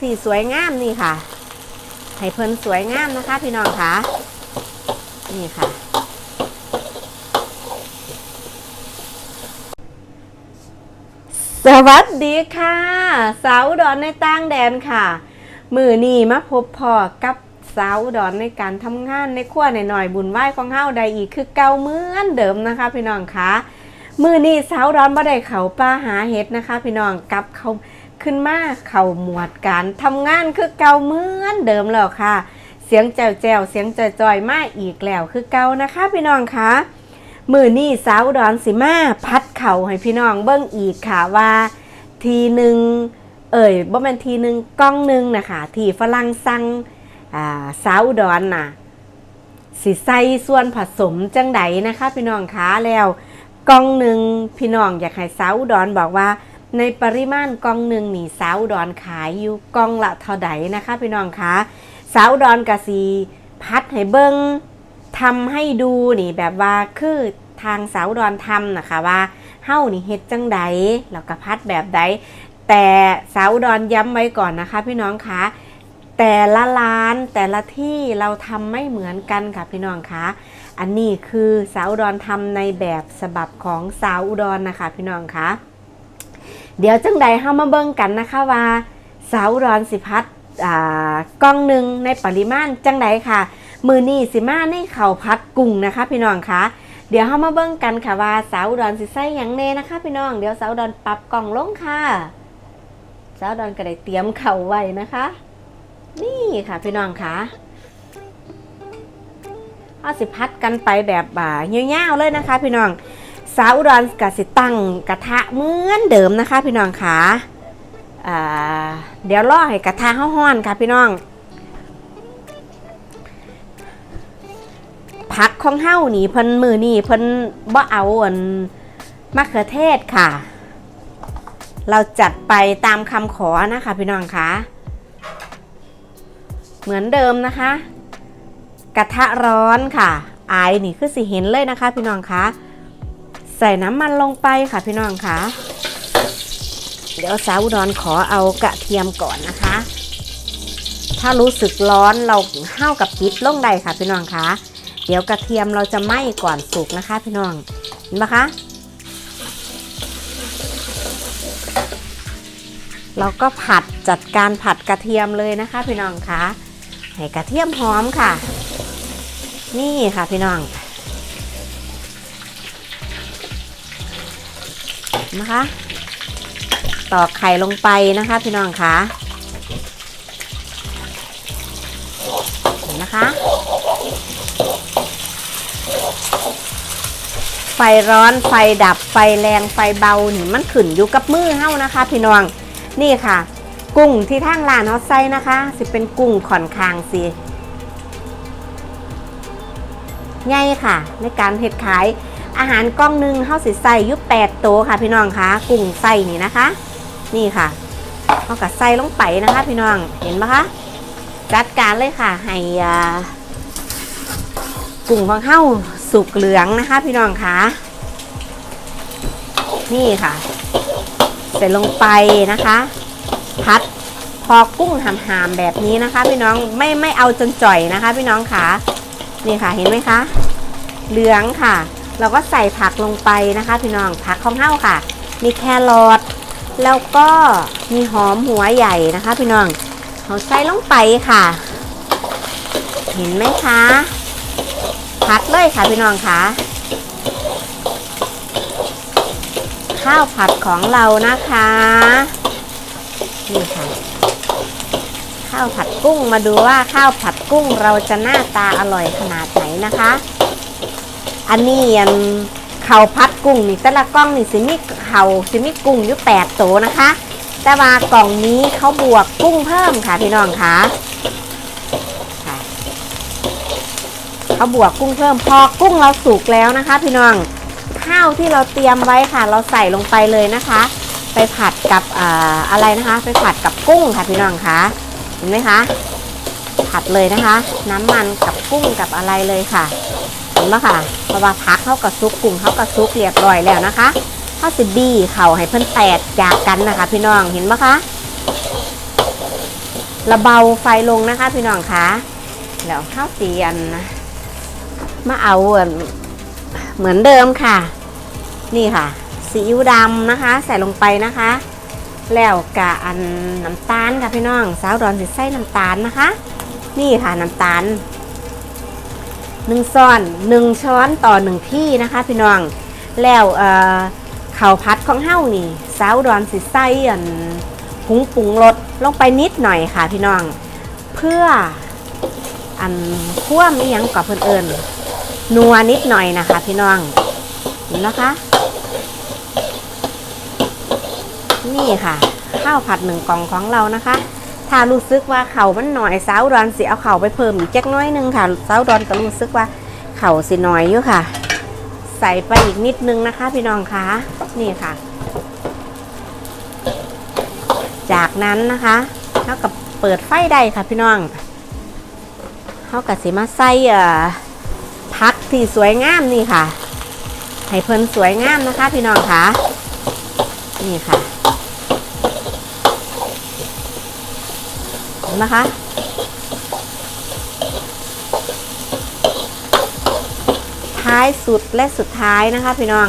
ที่สวยงามนี่ค่ะ ให้เพิ่นสวยงามนะคะ พี่น้องค่ะ นี่ค่ะ สวัสดีค่ะ สาวดอนในต่างแดนค่ะ มือนี่มาพบพอกับสาวดอนในการทำงานในครัวหน่อยบุญไหว้ของเฮาใดอีกคือเก่าเหมือนเดิมนะคะ พี่น้องคะมือนี่สาวดอนบ่ได้เขาป้าหาเห็ดนะคะ พี่น้องกับเขา ขึ้นมาเข่าหมวดการทำงานคือเก่าเหมือนเดิมแล้วค่ะ เสียงแจวแจวเสียงจอยๆมาอีกแล้วคือเก่านะคะพี่น้องคะมือนี่สาวอุดอนสิมาพัดเข่าให้พี่น้องเบิ้งอีกค่ะว่า ทีหนึ่งเอ่ยบ่แม่นทีหนึ่งกล้องหนึ่งนะคะที่ฝรั่งสั่งสาวอุดอนน่ะสิใส่ส่วนผสมจังใดนะคะ พี่น้องคะแล้วกล้องหนึ่งพี่น้องอยากให้สาวอุดอนบอกว่า ในปริมาณกองหนึ่งหนีสาวอุดอนขายอยู่กองละเท่าใดนะคะพี่น้องคะสาวอุดอนกะสีพัดให้เบิ้งทำให้ดูนี่แบบว่าคือทางสาวอุดอนทำนะคะว่าเฮ้านี่เฮ็ดจังใดแล้วก็พัดแบบใดแต่สาวอุดรย้ำไว้ก่อนนะคะ พี่น้องคะแต่ละร้านแต่ละที่เราทำไม่เหมือนกันค่ะพี่น้องคะอันนี้คือสาวอุดรทำในแบบฉบับของสาวอุดรนะคะพี่น้องคะ เดี๋ยวจังใดเฮามาเบิ่งกันนะคะว่า สาวอุดรสิพัดอ่ากล้องหนึ่งในปริมาณจังใดค่ะ มือนี่สิมาในเข่าพัดกุ้งนะคะ พี่น้องคะเดี๋ยวเรามาเบิ่งกันค่ะว่าสาวอุดรสิใส่หยังแน่นะคะ พี่น้องเดี๋ยวสาวอุดรปรับกล่องลงค่ะ สาวอุดรก็ได้เตรียมเข่าไว้นะคะ นี่ค่ะพี่น้องค่ะเอาสิพัดกันไปแบบบ่าเงี้ยวๆเลยนะคะ พี่น้อง สาวอุดรก็สิตั้งกระทะเหมือนเดิมนะคะ พี่น้องค่ะอ่าเดี๋ยวรอให้กระทะห้อนๆค่ะพี่น้องผักของเฮ้านี่เพิ่นมือนี่เพิ่นบ่เอาอันมะเขือเทศค่ะ เราจัดไปตามคำขอนะคะพี่น้องคะเหมือนเดิมนะคะ กระทะร้อนค่ะ อายนี่คือสิเห็นเลยนะคะ พี่น้องคะ ใส่น้ำมันลงไปค่ะพี่น้องคะเดี๋ยวสาวอุดรขอเอากระเทียมก่อนนะคะ ถ้ารู้สึกร้อนเราห้าวกับปิดลงได้ค่ะพี่น้องคะเดี๋ยวกระเทียมเราจะไหม้ก่อนสุกนะคะ พี่น้อง เห็นไหมคะ เราก็ผัดจัดการผัดกระเทียมเลยนะคะ พี่น้องคะให้กระเทียมหอมค่ะ นี่ค่ะพี่น้อง นะคะ ตอกไข่ลงไปนะคะ พี่น้องคะเห็นนะคะ ไฟร้อนไฟดับไฟแรงไฟเบานี่มันขึ้นอยู่กับมือเฮานะคะ พี่น้องนี่ค่ะ กุ้งที่ทางร้านเฮาใส่นะคะ สิเป็นกุ้งขอนคางสิใหญ่ค่ะ ในการเฮ็ดขาย อาหารกล้องหนึงเฮาสิใส่อยู่8โตวค่ะพี่น้องคะกุ้งใส่นี่นะคะ นี่ค่ะเฮาก็ใส่ลงไปนะคะ พี่น้องเห็นไหมคะจัดการเลยค่ะให้กุ้งของเฮ้าสุกเหลืองนะคะ พี่น้องคะนี่ค่ะ ใส่ลงไปนะคะพัดพอกุ้งหามแบบนี้นะคะ พี่น้องไม่ไม่เอาจนจ่อยนะคะ พี่น้องคะนี่ค่ะเห็นไหมคะ เหลืองค่ะ เราก็ใส่ผักลงไปนะคะพี่น้องผักของเฮ้าค่ะ มีแครอทแล้วก็มีหอมหัวใหญ่นะคะ พี่น้องเราใส่ลงไปค่ะ เห็นไหมคะพัดเลยค่ะพี่น้องค่ะข้าวผัดของเรานะคะนี่ค่ะ ข้าวผัดกุ้งมาดูว่าข้าวผัดกุ้งเราจะหน้าตาอร่อยขนาดไหนนะคะ อันนี้ยันข้าวผัดกุ้งนี่แต่ละกล้องนี่สิมีเขาสิมีกุ้งอยู่แปดโตวนะคะ แต่ว่ากล่องนี้เขาบวกกุ้งเพิ่มค่ะพี่น้องคะเขาบวกกุ้งเพิ่มพอกุ้งเราสุกแล้วนะคะ พี่น้องข้าวที่เราเตรียมไว้ค่ะ เราใส่ลงไปเลยนะคะ ไปผัดกับออะไรนะคะ ไปผัดกับกุ้งค่ะพี่น้องคะเห็นไหมคะผัดเลยนะคะ น้ำมันกับกุ้งกับอะไรเลยค่ะ นไหมค่ะ เพราะว่าพักเข้ากับซุปกุ้งเข้ากับซุปเรียบร้อยแล้วนะคะข้าวสิบี้เข่าให้เพิ่นแตกจากกันนะคะ พี่น้องเห็นไหมคะระเบาไฟลงนะคะ พี่น้องคะแล้วข้าวเตียนนะมาเอาเหมือนเดิมค่ะ นี่ค่ะซีอิ๊วดำนะคะ ใส่ลงไปนะคะ แล้วกะอันน้ำตาลค่ะพี่น้องสาวดอนสิใส่น้ำตาลนะคะ นี่ค่ะน้ำตาล หนึ่งช้อนหนึ่งช้อนต่อหนึ่งที่นะคะพี่น้อง แล้วเอ่อข้าวพัดของเฮ้านี่สาวดอนสิใส่อันผงปรุงรสลงไปนิดหน่อยค่ะพี่น้อง เพื่ออันคั่วมียังกับเพื่อนเอิญนัวนิดหน่อยนะคะ พี่น้องเห็นนะคะ นี่ค่ะ ข้าวผัดหนึ่งกล่องของเรานะคะ ถ้ารู้สึกว่าเข่ามันหน่อยสาวดอนสิเอาเข่าไปเพิ่มอีกจักน้อยนึงค่ะสาวดอนก็รู้สึกว่าเข่าสิน้อยอยู่ค่ะ ใส่ไปอีกนิดนึงนะคะ พี่น้องคะนี่ค่ะ จากนั้นนะคะเท่ากับเปิดไฟได้ค่ะพี่น้องเท่ากับสิมาใส่เอ่อพักที่สวยงามนี่ค่ะให้เพิ่นสวยงามนะคะ พี่น้องคะนี่ค่ะ นะคะ ท้ายสุดและสุดท้ายนะคะ พี่น้อง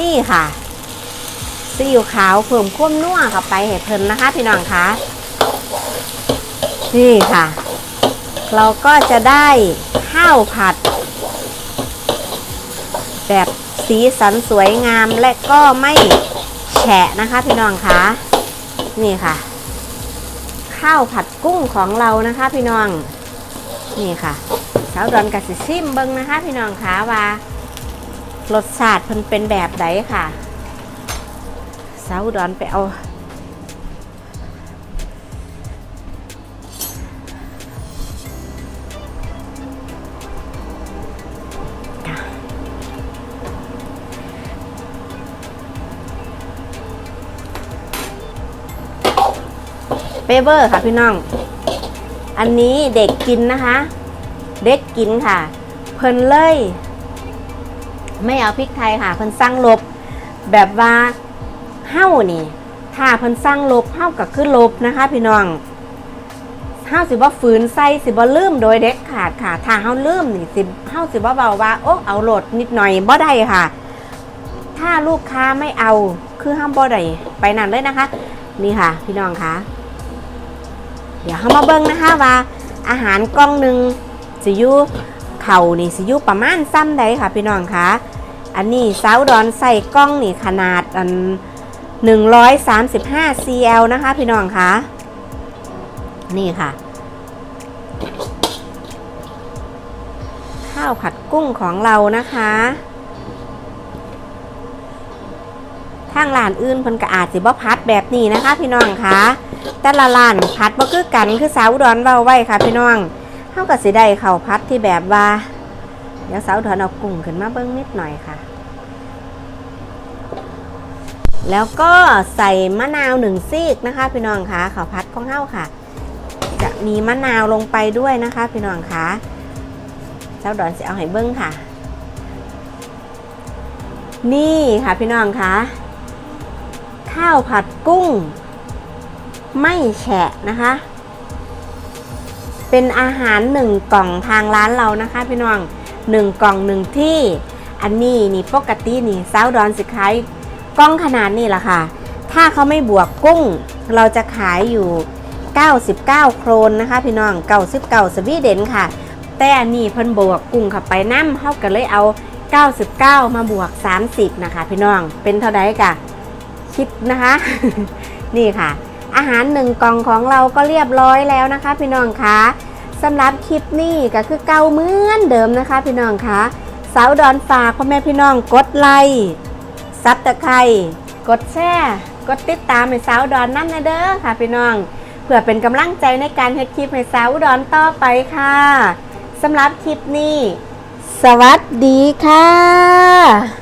นี่ค่ะซีอิ๊วขาวเพิ่มข้มนัวเข้าไปให้เพิ่นนะคะ พี่น้องคะนี่ค่ะ เราก็จะได้ข้าวผัด แบบสีสันสวยงามและก็ไม่แฉะนะคะ พี่น้องคะนี่ค่ะ ข้าวผัดกุ้งของเรานะคะพี่น้อง นี่ค่ะสาวดอนกับสิซิมเบิ้งนะคะ พี่น้องคะว่ารสชาติเพิ่นเป็นแบบไหนค่ะสาวดอนไปเอา เวอร์ค่ะพี่น้อง อันนี้เด็กกินนะคะ เด็กกินค่ะ เพิ่นเลย ไม่เอาพริกไทยค่ะ เพิ่นสร้างลบ แบบว่าเฮ้านี่ถ้าเพิ่นสร้างลบเฮ้ากับขึ้นลบนะคะ พี่น้องเฮ้าสิบ่ฝืนใส่สิบ่ลืมโดยเด็กขาดค่ะถ้าเฮ้าลืมนี่สิเฮ้าสิบ่เบาว่าโอ้เอาโหลดนิดหน่อยบ่ได้ค่ะ ถ้าลูกค้าไม่เอาคือห้ามบ่ได้ไปนั่นเลยนะคะ นี่ค่ะ พี่น้องคะ เดี๋ยวเรามาเบิ่งนะคะว่าอาหารกล่องหนึ่งสิยูเข่านี่สิยูประมาณซ้ำใดค่ะพี่น้องคะอันนี้สาวดอนใส่กล้องนี่ขนาดอัน135 cl นะคะพี่น้องคะนี่ค่ะ ข้าวผัดกุ้งของเรานะคะ ทางร้านอื่นเพิ่นก็อาจสิบ่พัดแบบนี้นะคะ พี่น้องคะแต่ละร้านพัดบ่คือกันคือสาวอุดรเว้าไว้ค่ะ พี่น้องเฮาก็สิได้ข้าวพัดที่แบบว่าเดี๋ยวสาวอุดรเอากุ้งขึ้นมาเบิ่งนิดหน่อยค่ะ แล้วก็ใส่มะนาวหนึ่งซีกนะคะ พี่น้องคะข้าวพัดของเฮาค่ะ จะมีมะนาวลงไปด้วยนะคะ พี่น้องคะสาวดอุดรสิเอาให้เบิ่งค่ะ นี่ค่ะพี่น้องคะ ข้าวผัดกุ้ง ไม่แฉะนะคะ เป็นอาหารหนึ่งกล่องทางร้านเรานะคะพี่น้องหนึ่งกล่องหนึ่งที่ อันนี้นี่ปกตินี่ซาวดอนสิขายกล้องขนาดนี้แหละค่ะ ถ้าเขาไม่บวกกุ้ง เราจะขายอยู่ 99 โครนนะคะ พี่น้อง99สวีเดนค่ะ แต่อันนี้เพิ่นบวกกุ้งเข้าไปน้ำเท่ากันเลยเอา 99 มาบวก 30 นะคะ พี่น้องเป็นเท่าไดกะ คิดนะคะ นี่ค่ะ อาหารหนึ่งกล่องของเราก็เรียบร้อยแล้วนะคะ พี่น้องคะสำหรับคลิปนี้ก็คือเก่าเหมือนเดิมนะคะ พี่น้องคะสาวดอนฝากพ่อแม่พี่น้องกดไลค์ซับตะไคร่กดแชร์กดติดตามให้สาวดอนนั่นนะเด้อค่ะพี่น้อง เพื่อเป็นกำลังใจในการเฮ็ดคลิปให้สาวดอนต่อไปค่ะสำหรับคลิปนี้ สวัสดีค่ะ